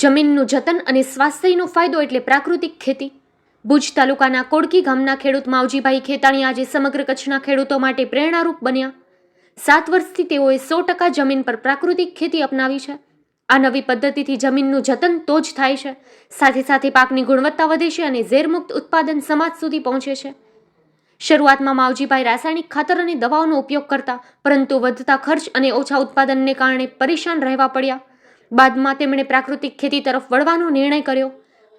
જમીનનું જતન અને સ્વાસ્થ્યનો ફાયદો એટલે પ્રાકૃતિક ખેતી. ભુજ તાલુકાના કોડકી ગામના ખેડૂત માવજીભાઈ ખેતાણી આજે સમગ્ર કચ્છના ખેડૂતો માટે પ્રેરણારૂપ બન્યા. સાત વર્ષથી તેઓએ સો ટકા જમીન પર પ્રાકૃતિક ખેતી અપનાવી છે. આ નવી પદ્ધતિથી જમીનનું જતન તો જ થાય છે. સાથે સાથે પાકની ગુણવત્તા વધે છે અને ઝેરમુક્ત ઉત્પાદન સમાજ સુધી પહોંચે છે. શરૂઆતમાં માવજીભાઈ રાસાયણિક ખાતર અને દવાઓનો ઉપયોગ કરતા, પરંતુ વધતા ખર્ચ અને ઓછા ઉત્પાદનને કારણે પરેશાન રહેવા પડ્યા. બાદમાં તેમણે પ્રાકૃતિક ખેતી તરફ વળવાનો નિર્ણય કર્યો.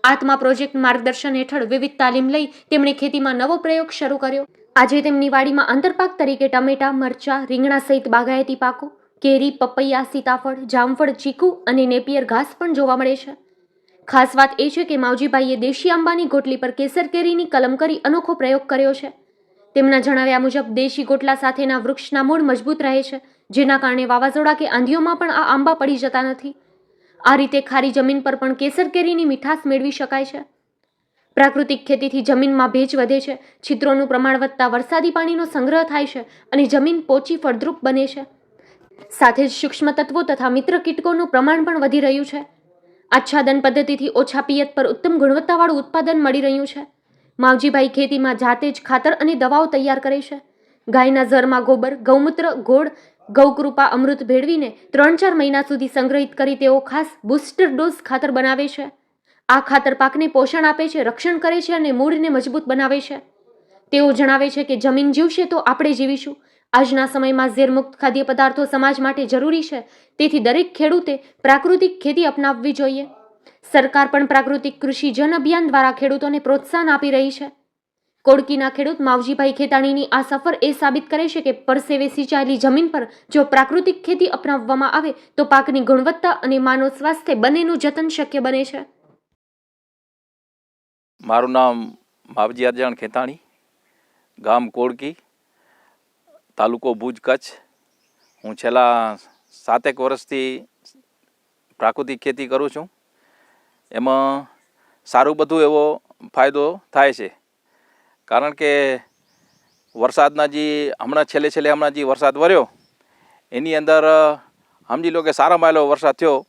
આત્મા પ્રોજેક્ટ માર્ગદર્શન હેઠળ વિવિધ તાલીમ લઈ તેમણે ખેતીમાં નવો પ્રયોગ શરૂ કર્યો. આજે તેમની વાડીમાં આંતરપાક તરીકે ટમેટા, મરચા, રીંગણા સહિત બાગાયતી પાકો, કેરી, પપૈયા, સીતાફળ, જામફળ, ચીકુ અને નેપિયર ઘાસ પણ જોવા મળે છે. ખાસ વાત એ છે કે માવજીભાઈએ દેશી આંબાની ગોટલી પર કેસર કેરીની કલમ કરી અનોખો પ્રયોગ કર્યો છે. તેમના જણાવ્યા મુજબ, દેશી ગોટલા સાથેના વૃક્ષના મૂળ મજબૂત રહે છે, જેના કારણે વાવાઝોડા કે આંધીઓમાં પણ આ આંબા પડી જતા નથી. આ રીતે ખારી જમીન પર પણ કેસર કેરીની મીઠાશ મેળવી શકાય છે. પ્રાકૃતિક ખેતીથી જમીનમાં ભેજ વધે છે. છિદ્રોનું પ્રમાણ વધતા વરસાદી પાણીનો સંગ્રહ થાય છે અને જમીન પોચી ફળદ્રુપ બને છે. સાથે જ સૂક્ષ્મ તત્વો તથા મિત્ર કીટકોનું પ્રમાણ પણ વધી રહ્યું છે. આચ્છાદન પદ્ધતિથી ઓછા પિયત પર ઉત્તમ ગુણવત્તાવાળું ઉત્પાદન મળી રહ્યું છે. માવજીભાઈ ખેતીમાં જાતે જ ખાતર અને દવાઓ તૈયાર કરે છે. ગાયના ઝરમાં ગોબર, ગૌમૂત્ર, ગોળ ગૌકૃપા અમૃત ભેળવીને ત્રણ ચાર મહિના સુધી સંગ્રહિત કરી તેઓ ખાસ બુસ્ટર ડોઝ ખાતર બનાવે છે. આ ખાતર પાકને પોષણ આપે છે, રક્ષણ કરે છે અને મૂળને મજબૂત બનાવે છે. તેઓ જણાવે છે કે જમીન જીવશે તો આપણે જીવીશું. આજના સમયમાં ઝેરમુક્ત ખાદ્ય પદાર્થો સમાજ માટે જરૂરી છે. તેથી દરેક ખેડૂતે પ્રાકૃતિક ખેતી અપનાવવી જોઈએ. સરકાર પણ પ્રાકૃતિક કૃષિ જન અભિયાન દ્વારા ખેડૂતોને પ્રોત્સાહન આપી રહી છે. કોડકીના ખેડૂત માવજીભાઈ ખેતાણીની આ સફર એ સાબિત કરે છે કે પરસેવે સિંચાયેલી જમીન પર જો પ્રાકૃતિક ખેતી અપનાવવામાં આવે તો પાકની ગુણવત્તા અને માનવ સ્વાસ્થ્ય બંનેનું જતન શક્ય બને છે. મારું નામ માવજી અરજાણ ખેતાણી, ગામ કોડકી, તાલુકો ભુજ કચ્છ. હું છેલ્લા સાતેક વર્ષથી પ્રાકૃતિક ખેતી કરું છું. એમાં સારું બધું એવો ફાયદો થાય છે. કારણ કે વરસાદના જે હમણાં છેલ્લે છેલ્લે હમણાં જે વરસાદ વર્યો, એની અંદર સમજી લો કે સારા માયલો વરસાદ થયો,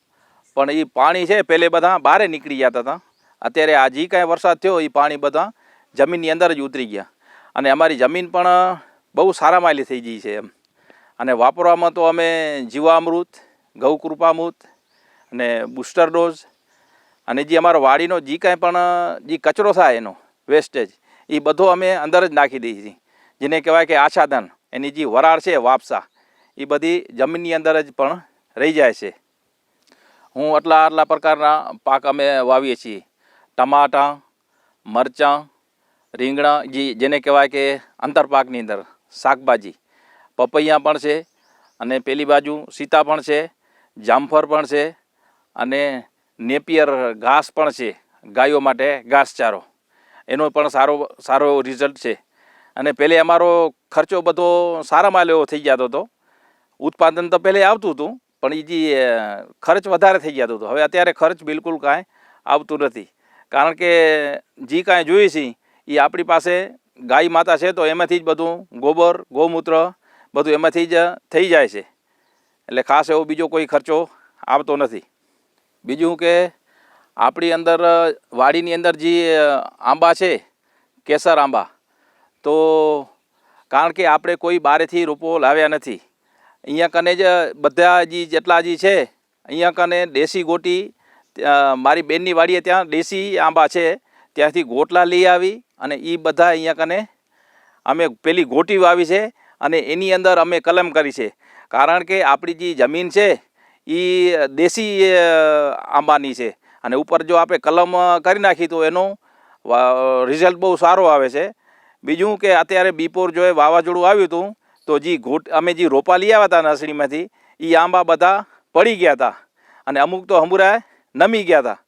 પણ એ પાણી છે પહેલે બધા બહારે નીકળી જતા હતા અત્યારે આ જે કાંઈ વરસાદ થયો એ પાણી બધા જમીનની અંદર જ ઉતરી ગયા. અને અમારી જમીન પણ બહુ સારા માયલી થઈ ગઈ છે એમ. અને વાપરવામાં તો અમે જીવામૃત ગૌકૃપામૃત અને બુસ્ટર ડોઝ અને જે અમારો વાડીનો જે કાંઈ પણ જે કચરો થાય એનો, વેસ્ટેજ એ બધો અમે અંદર જ નાખી દઈએ છીએ. જેને કહેવાય કે આચ્છાદન, એની જે વરાળ છે, વાપસા એ બધી જમીનની અંદર જ પણ રહી જાય છે. હું આટલા આટલા પ્રકારના પાક અમે વાવીએ છીએ. ટમાટા, મરચાં, રીંગણા, જે જેને કહેવાય કે અંતરપાકની અંદર, શાકભાજી. પપૈયા પણ છે અને પેલી બાજુ સીતા પણ છે, જામફળ પણ છે અને નેપિયર ઘાસ પણ છે ગાયો માટે ઘાસચારો. એનો પણ સારો સારો રિઝલ્ટ છે. અને પહેલે અમારો ખર્ચો બધો સારામાં લેવો થઈ જતો હતો. ઉત્પાદન તો પહેલે આવતું હતું, પણ એ જે ખર્ચ વધારે થઈ જતો હતો. હવે અત્યારે ખર્ચ બિલકુલ કાંઈ આવતું નથી. કારણ કે, જે કાંઈ જોઈએ છે એ આપણી પાસે ગાય માતા છે, તો એમાંથી જ બધું ગોબર, ગૌમૂત્ર બધું એમાંથી જ થઈ જાય છે. એટલે ખાસ એવો બીજો કોઈ ખર્ચો આવતો નથી. બીજું કે આપણી અંદર વાડીની અંદર જે આંબા છે, કેસર આંબા, તો કારણ કે આપણે કોઈ બારેથી રોપો લાવ્યા નથી, અહીંયા કને જ બધા જે જેટલા જે છે, અહીંયા કને દેશી ગોટી મારી બેનની વાડીએ ત્યાં દેશી આંબા છે, ત્યાંથી ગોટલા લઈ આવી અને એ બધા અહીંયા કને અમે પેલી ગોટી વાવી છે અને એની અંદર અમે કલમ કરી છે. કારણ કે આપણી જે જમીન છે એ દેશી આંબાની છે. અને ઉપર જો આપણે કલમ કરી નાખી તો એનો રિઝલ્ટ બહુ સારો આવે છે. બીજું કે અત્યારે બીપોર જો એ વાવાઝોડું આવ્યું હતું, તો જે ઘોટ, અમે જે રોપા લઈ આવ્યા હતા નર્સરીમાંથી એ આંબા બધા પડી ગયા હતા. અને અમુક તો હમુરા નમી ગયા હતા.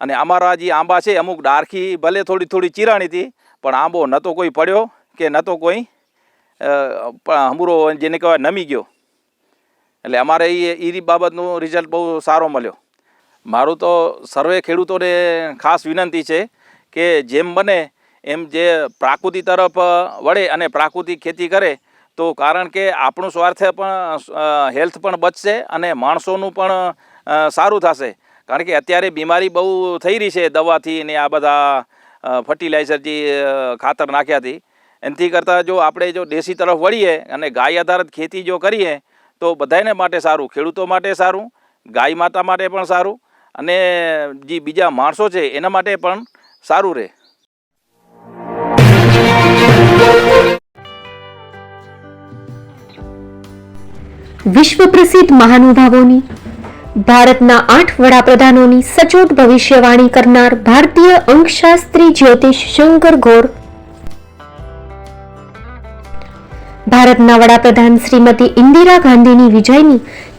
અને અમારા જે આંબા છે, અમુક ડારખી ભલે થોડી થોડી ચીરાણી હતી, પણ આંબો ન તો કોઈ પડ્યો કે ન તો કોઈ હમુરો જેને કહેવાય નમી ગયો. એટલે અમારે એ એ બાબતનું રિઝલ્ટ બહુ સારો મળ્યો. મારું તો સર્વે ખેડૂતોને ખાસ વિનંતી છે કે જેમ બને એમ જે પ્રાકૃતિક તરફ વળે અને પ્રાકૃતિક ખેતી કરે, તો કારણ કે આપણું સ્વાર્થ પણ હેલ્થ પણ બચશે અને માણસોનું પણ સારું થશે. કારણ કે અત્યારે બીમારી બહુ થઈ રહી છે દવાથી ને આ બધા ફર્ટિલાઇઝર જે ખાતર નાખ્યાથી. એનાથી કરતાં જો આપણે જો દેશી તરફ વળીએ અને ગાય આધારિત ખેતી જો કરીએ, તો બધાને માટે સારું, ખેડૂતો માટે સારું, ગાય માતા માટે પણ સારું અને જે બીજા માણસો છે, એના માટે પણ સારું રહે. વિશ્વ પ્રસિદ્ધ મહાનુભાવોની, ભારતના આઠ વડાપ્રધાનોની સચોટ ભવિષ્યવાણી કરનાર ભારતીય અંકશાસ્ત્રી જ્યોતિષ શંકર ગોર, ભારતના વડાપ્રધાન શ્રીમતી ઇન્દિરા ગાંધીની વિજયની